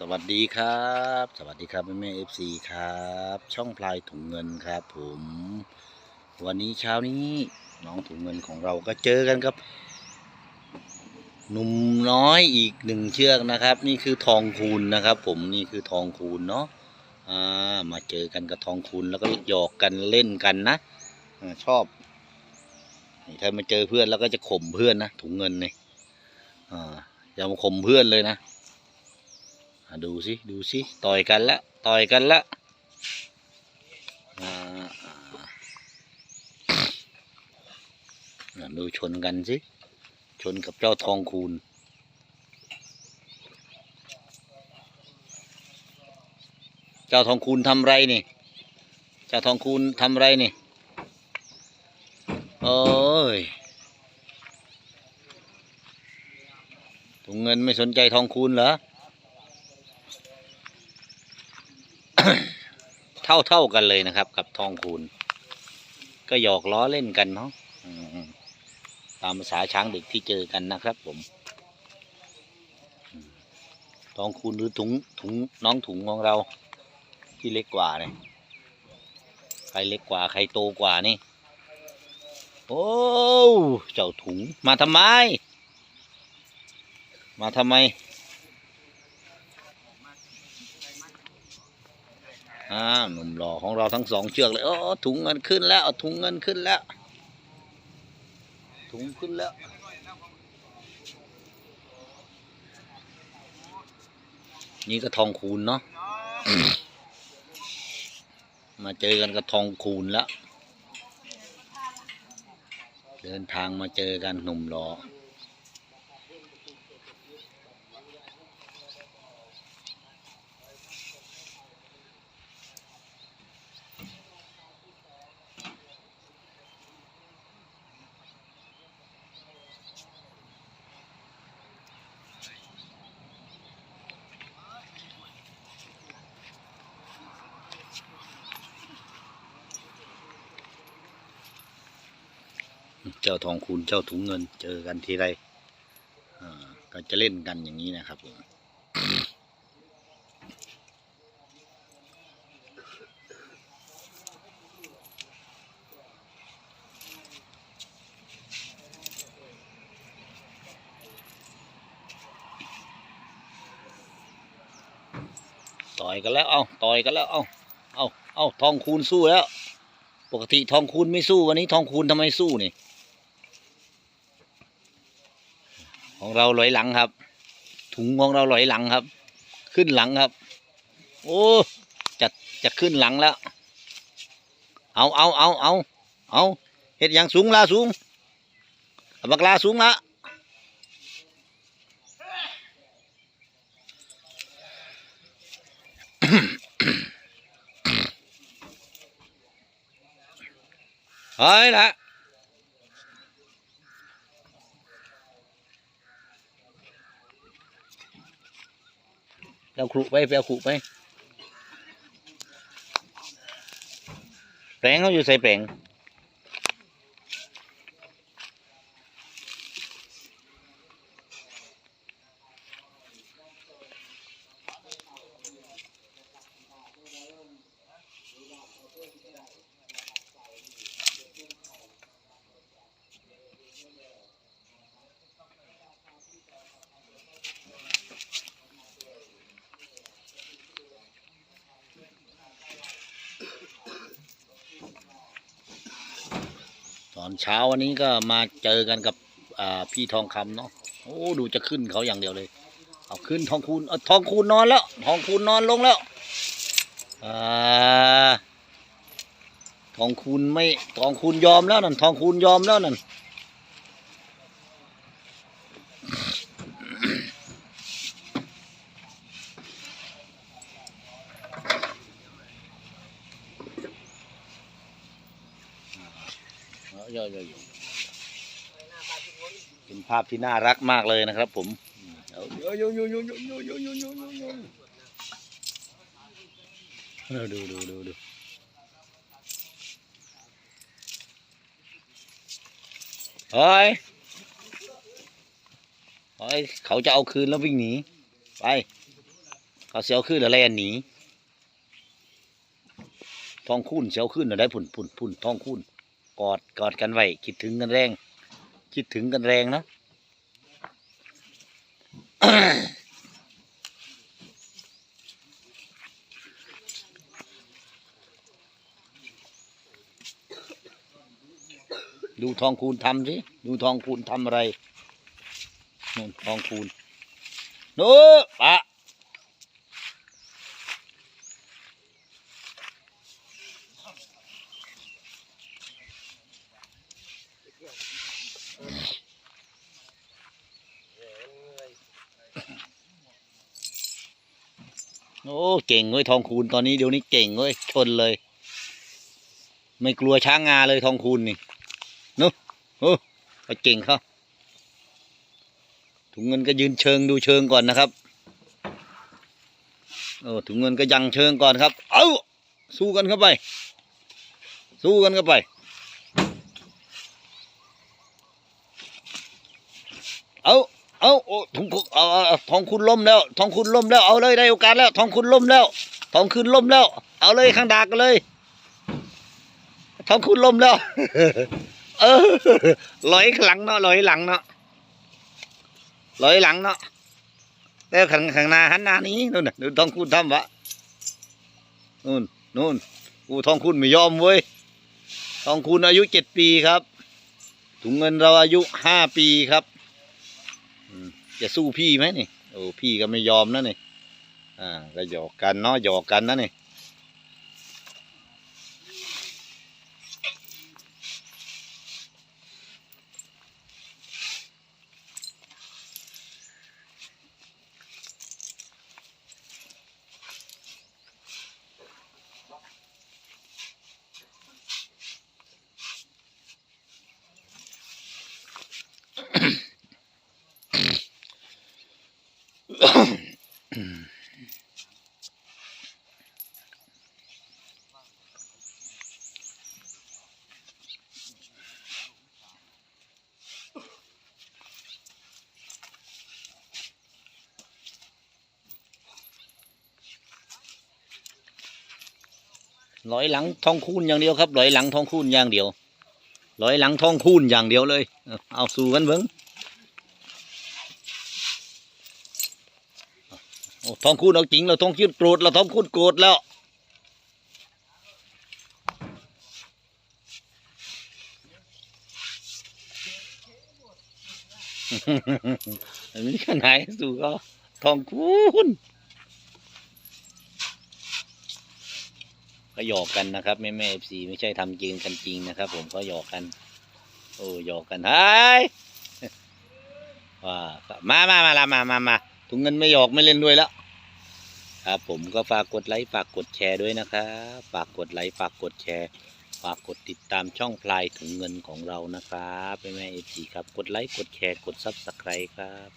สวัสดีครับ สวัสดีครับแม่แม่เอฟซีครับ ช่องพลายถุงเงินครับ ผม วันนี้เช้านี้น้องถุงเงินของเราก็เจอกันครับหนุ่มน้อยอีกหนึ่งเชือกนะครับ นี่คือทองคูณนะครับ ผมนี่คือทองคูณเนาะอ่ามาเจอกันกับทองคูณแล้วก็หยอกกันเล่นกันนะอชอบถ้ามาเจอเพื่อนแล้วก็จะข่มเพื่อนนะถุงเงินเนี่ยอ่าอย่ามาข่มเพื่อนเลยนะ ดูสิดูสิต่อยกันละต่อยกันละอ่าดูชนกันสิ ชนกับเจ้าทองคูณเจ้าทองคูณทำไรนี่ เจ้าทองคูณทำไรนี่ โอ้ยถุงเงินไม่สนใจทองคูณเหรอ เท่าเท่ากันเลยนะครับ กับทองคูณ ก็หยอกล้อเล่นกันเนาะตามภาษาช้างเด็กที่เจอกันนะครับผมอืมทองคูณหรือถุงถุงน้องถุงของเรา ที่เล็กกว่าเนี่ยใครเล็กกว่าใครโตกว่านี่โอ้เจ้าถุงมาทำไม มาทำไม อ่าหนุ่มหล่อของเราทั้งสองเชือกเลยโอ้ถุงเงินขึ้นแล้วถุงเงินขึ้นแล้ว ถุงขึ้นแล้วนี่ก็ทองคูณเนาะ มาเจอกันกับทองคูณแล้ว เดินทางมาเจอกันหนุ่มหล่อ เจ้าทองคูณเจ้าถุงเงิน เจอกันทีไรก็จะเล่นกันอย่างนี้นะครับผมต่อยกันแล้ว เอาต่อยกันแล้ว เอาเอาเอาทองคูณสู้แล้ว ปกติทองคูณไม่สู้วันนี้ทองคูณทำไมสู้นี่ ของเราลอยหลังครับ ถุงของเราลอยหลังครับ ขึ้นหลังครับ โอ้จะจะขึ้นหลังแล้ว เอาเอาเอาเอาเอาเห็ดอย่างสูงลาสูงอาบักลาสูงละเฮ้ยละ เอาครุไปไปเอาครุไปแปลงเขาอยู่ใส่แปลง อนเช้าวันนี้ก็มาเจอกันกับพี่ทองคำเนาะโอ้ดูจะขึ้นเขาอย่างเดียวเลย เอาขึ้นทองคูณเอาทองคูณนอนแล้ว ทองคูณนอนลงแล้วอทองคูณไม่ทองคูณยอมแล้วนั่นทองคูณยอมแล้วนั่น ยอยอยเป็นภาพที่น่ารักมากเลยนะครับ ผมเราดูดูดูดูเฮ้ยเฮ้ยเขาจะเอาคืนแล้ววิ่งหนีไปเขาเสียวขึ้นอะไรอันหนีทองคุ้นเสียวขึ้นแล้ได้ผุนผุนผุนทองคุ้น กอดกอดกันไว้คิดถึงกันแรง คิดถึงกันแรงนะดูทองคูณทำสิดูทองคูณทำอะไรนทองคูณโน้ปะ โอ้เก่งเว้ยทองคูณตอนนี้เดี๋ยวนี้เก่งเว้ยชนเลย ไม่กลัวช้างงาเลยทองคูณนี่โอ้ไปเก่งเขาถุงเงินก็ยืนเชิงดูเชิงก่อนนะครับโอ้ถุงเงินก็ยังเชิงก่อนครับ เอ้าสู้กันเข้าไป สู้กันเข้าไปเอา เอาโอ้ถุงคุเอาเอาทองคุณล้มแล้วทองคุณล้มแล้วเอาเลยได้โอกาสแล้วทองคุณล้มแล้วทองคุณล้มแล้ว เอาเลยข้างดากกันเลยทองคุณล้มแล้วเออลอยหลังเนาะลอยหลังเนาะลอยหลังเนาะแล้วข้างข้างหน้าหันหน้านี้นู่นน่ะทองคุณทำวะนู่นนู่นอูทองคุณไม่ยอมเว้ยทองคุณอายุเจ็ดปีครับถุงเงินเราอายุห้าปีครับ จะสู้พี่ไหมนี่โอ้พี่ก็ไม่ยอมนะนี่อ่าก็หยอกกันเนาะหยอกกันนะนี่ ร้อยหลังทองคูณอย่างเดียวครับร้อยหลังทองคูณอย่างเดียวร้อยหลังทองคูณอย่างเดียวเลย เอาสู้กันเบิ้ง ทองคูณเอาจริงเราทองคูณโกรธเราทองคูณโกรธแล้วอันนี้ขนาดสู้ก็ทองคูณก็หยอกกันนะครับแม่แม่เอฟซีไม่ใช่ทำจริงกันจริงนะครับ ผมก็หยอกกัน โอ้หยอกกันเฮ้ยว่ามามามาละมามามา ถุงเงินไม่หยอกไม่เล่นด้วยแล้วครับผมก็ฝากกดไลค์ฝากกดแชร์ด้วยนะครับฝากกดไลค์ฝากกดแชร์ฝากกดติดตามช่องพลายถุงเงินของเรานะครับแม่แม่เอฟซีครับกดไลค์กดแชร์กดซับสไครต์ครับ